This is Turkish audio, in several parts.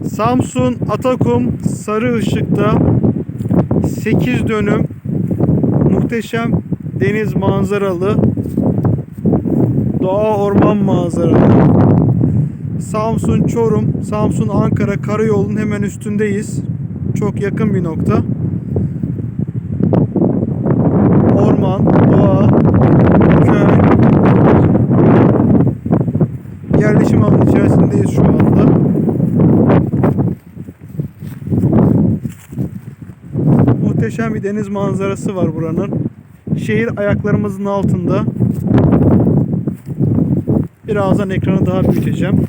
Samsun Atakum Sarı Işık'ta 8 dönüm muhteşem deniz manzaralı doğa orman manzaralı Samsun Çorum Samsun Ankara karayolunun hemen üstündeyiz. Çok yakın bir nokta. Orman, doğa, köy yerleşim alanı içerisindeyiz şu anda. Muhteşem bir deniz manzarası var buranın. Şehir ayaklarımızın altında. Birazdan ekranı daha büyüteceğim.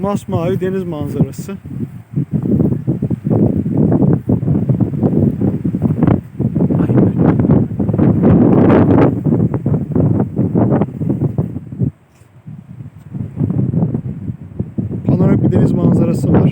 Masmavi deniz manzarası. Panoramik bir deniz manzarası var.